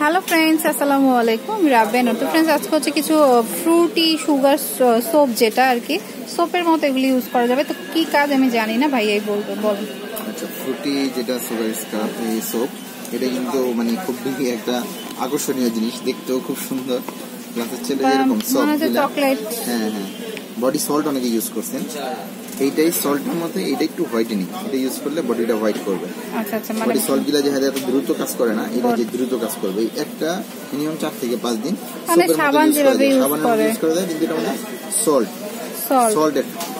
Hello friends আসসালামু আলাইকুম আমি রাব্বেন তো ফ্রেন্ডস আজকে হচ্ছে কিছু ফ্রুটি সুগার সোপ যেটা আর কি সোপের মতো এগুলি ইউজ করা যাবে। তো কি কাজ আমি জানি না ভাইয়াই বলব বল। আচ্ছা ফ্রুটি যেটা সুগার স্কাপ এই সোপ এটা কিন্তু মানে খুব বেশি একটা আকর্ষণীয় জিনিস। দেখতেও খুব সুন্দর। প্লাস হচ্ছে এরকম সফট চকলেট হ্যাঁ হ্যাঁ। বডি সল্ট অনেকে ইউজ করছেন। এইটাই সল্টের মধ্যে এটা একটু হোয়াইটেনিং এটা ইউজ করলে বডিটা হোয়াইট করবে। আচ্ছা আচ্ছা মানে বডি সল্টগুলা যায় এত দ্রুত কাজ করে না এটা যে দ্রুত কাজ করবে একটা মিনিমাম চার থেকে পাঁচ দিন মানে সাবান যেভাবে সাবানের করে। যায় কিন্তু এটা মধ্যে সল্ট সল্ট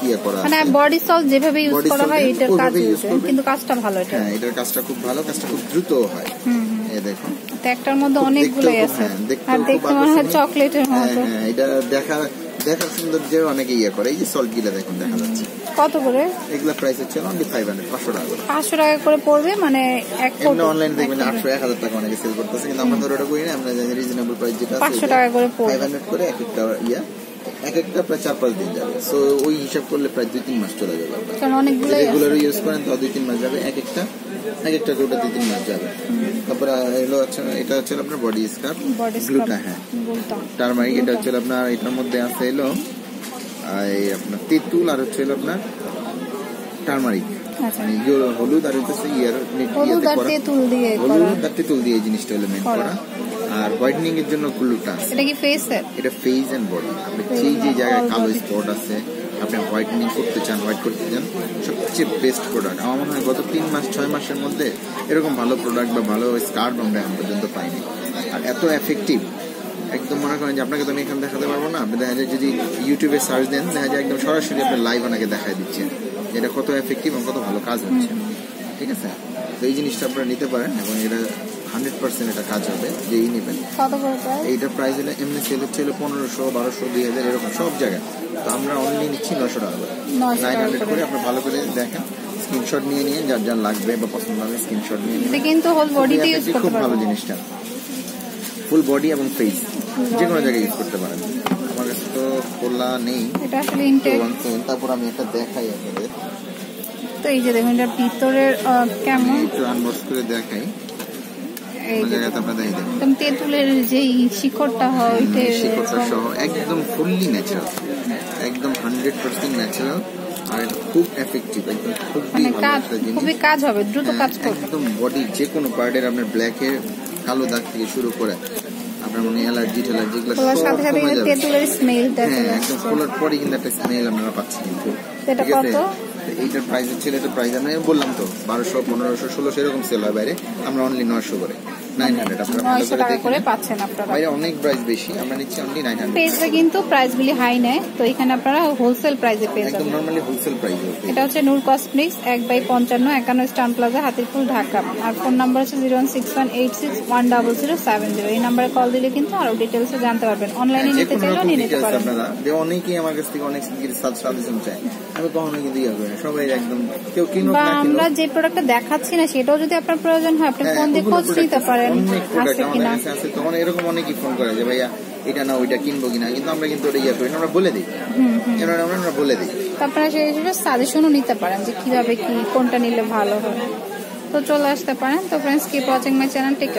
ইয়ে করা মানে বডি সল্ট যেভাবে ইউজ করা হয় এটার কাজ ইউজ। কিন্তু কাজটা ভালো এটা। হ্যাঁ এটার কাজটা খুব ভালো কাজটা খুব দ্রুত হয়। এই দেখো তো একটার মধ্যে খুব অনেকগুলোই আছে। হ্যাঁ, আর দেখতে মনে হয় চকলেটের হ্যাঁ মতো। হ্যাঁ এটা দেখা দেখার সৌন্দর্য অনেকে ইয়ে করে। এই যে সল্ট গিলা দেখুন দেখা যাচ্ছে। কত করে? এগুলা প্রাইস হচ্ছে অনলি ফাইভ হান্ড্রেড পাঁচশো টাকা করে। পাঁচশো টাকা করে পড়বে মানে এক কোটি অনলাইন দেখবেন আটশো এক হাজার টাকা অনেকে সেল করতেছে কিন্তু আমরা ধরো ওটা করি না আমরা জানি রিজনেবল প্রাইস যেটা পাঁচশো টাকা করে পড়বে। ফাইভ হান্ড্রেড করে এক একটা ইয়া এক একটা প্রায় চার পাঁচ দিন যাবে। সো ওই হিসাব করলে প্রায় দুই তিন মাস চলে যাবে কারণ অনেকগুলোই আছে রেগুলার ইউজ করেন তাও দুই তিন মাস যাবে এক একটা এক একটা করে দুই তিন মাস যাবে। তারপরে এলো হচ্ছে এটা হচ্ছে আপনার বডি স্কার বডি গ্লুটা হ্যাঁ। টারমারিক এটা হচ্ছে আপনার এটার মধ্যে আছে এলো আপনার তেঁতুল আর হচ্ছে আপনার টারমারিক। আচ্ছা। মানে ইয়ে হলুদ আর হচ্ছে ইয়ার হলুদ আর তেঁতুল দিয়ে হলুদ আর তেঁতুল দিয়ে জিনিসটা হলো মেন করা। করা। আর হোয়াইটনিং এর জন্য গ্লুটা এটা কি ফেসের এটা ফেস এন্ড বডি আপনি যেই যে জায়গায় কালো স্পট আছে আপনি হোয়াইটনিং করতে চান হোয়াইট করতে চান সবচেয়ে বেস্ট প্রোডাক্ট আমার মনে হয় গত তিন মাস ছয় মাসের মধ্যে এরকম ভালো প্রোডাক্ট বা ভালো স্কার্ট আমরা এখন পর্যন্ত পাইনি। আর এত এফেক্টিভ একদম মনে করেন যে আপনাকে তো আমি এখানে দেখাতে পারব না। আপনি দেখা যায় যদি ইউটিউবে সার্চ দেন দেখা যায় একদম সরাসরি আপনি লাইভ ওনাকে দেখাই দিচ্ছেন। এটা কত এফেক্টিভ এবং কত ভালো কাজ হচ্ছে। ঠিক আছে? তো এই জিনিসটা আপনারা নিতে পারেন এবং এটা হান্ড্রেড পার্সেন্ট এটা কাজ হবে যেই নেবেন। এইটা প্রাইস হলো এমনি সেল হচ্ছে হলো পনেরোশো বারোশো দুই হাজার এরকম সব জায়গায়। তো আমরা অনলি নিচ্ছি নশো টাকা করে। 900 নাইন হান্ড্রেড করে। আপনার ভালো করে দেখেন স্ক্রিনশট নিয়ে নিয়ে যার যার লাগবে বা পছন্দ হবে স্ক্রিনশট নিয়ে নিয়ে কিন্তু খুব ভালো জিনিসটা। ফুল বডি এবং ফেস যে কোনো জায়গায় ইউজ করতে পারেন। আমার কাছে তো খোলা নেই। এটা আসলে ইনটেক তারপর আমি একটা দেখাই আপনাদের। তো এই যে দেখুন এটা ভিতরের কেমন? একটু আনবক্স করে দেখাই। একদম তেঁতুলের যে শিকড়টা হয় ওইটা শিকড়টা সহ একদম ফুললি ন্যাচারাল একদম হান্ড্রেড পার্সেন্ট ন্যাচারাল আর খুব এফেক্টিভ একদম খুবই মানে খুবই কাজ হবে দ্রুত কাজ করবে। একদম বডি যে কোনো পার্টের আপনার ব্ল্যাকের কালো দাগ থেকে শুরু করে আপনার মনে অ্যালার্জি ট্যালার্জি এগুলো খোলার সাথে সাথে কিন্তু তেঁতুলের স্মেলটা হ্যাঁ একদম খোলার পরে কিন্তু একটা স্মেল আপনারা পাচ্ছেন কিন্তু এটা? কত? এইটার প্রাইস হচ্ছে এটা প্রাইস আমি বললাম তো বারোশো পনেরোশো ষোলোশো এরকম সেল হয় বাইরে আমরা অনলি নয়শো করে নাইন হান্ড্রেড নয়শো টাকা করে পাচ্ছেন আপনারা। বাইরে অনেক প্রাইস বেশি আমরা নিচ্ছি অনলি নাইন হান্ড্রেড পেজে কিন্তু প্রাইসগুলি হাই নেয় তো এখানে আপনারা হোলসেল প্রাইসে পেয়ে একদম যাবেন। হোলসেল প্রাইস এটা হচ্ছে নূর কসমেটিক্স এক বাই পঞ্চান্ন একান্ন স্টান প্লাজা হাতিরপুল ঢাকা। আর ফোন নাম্বার হচ্ছে zero six one eight six one double zero seven zero এই নাম্বারে কল দিলে কিন্তু আরও ডিটেলস জানতে পারবেন। অনলাইনে যে নিতে চাইলেও নিয়ে নিতে details পারেন। অনেকেই আমার কাছ থেকে অনেক সাজেশন চায়। আমি কখনো কিন্তু ইয়ে করি সবাই একদম কেউ কিনুক বা না আমরা যে প্রোডাক্টটা দেখাচ্ছি না সেটাও যদি আপনার প্রয়োজন হয় আপনি হ্যাঁ, ফোন দিয়ে খোঁজ নিতে পারেন। আছে কিনা? তখন এরকম অনেকেই ফোন করে যে ভাইয়া এটা না ওইটা কিনবো কিনা? কিন্তু আমরা কিন্তু ওটা ইয়ে করি আমরা বলে দিই। এবার আমরা বলে দিই। তারপরে সেই সাজেশনও নিতে পারেন যে কীভাবে কি কোনটা নিলে ভালো হবে। তো চলে আসতে পারেন। তো friends keep watching my channel tech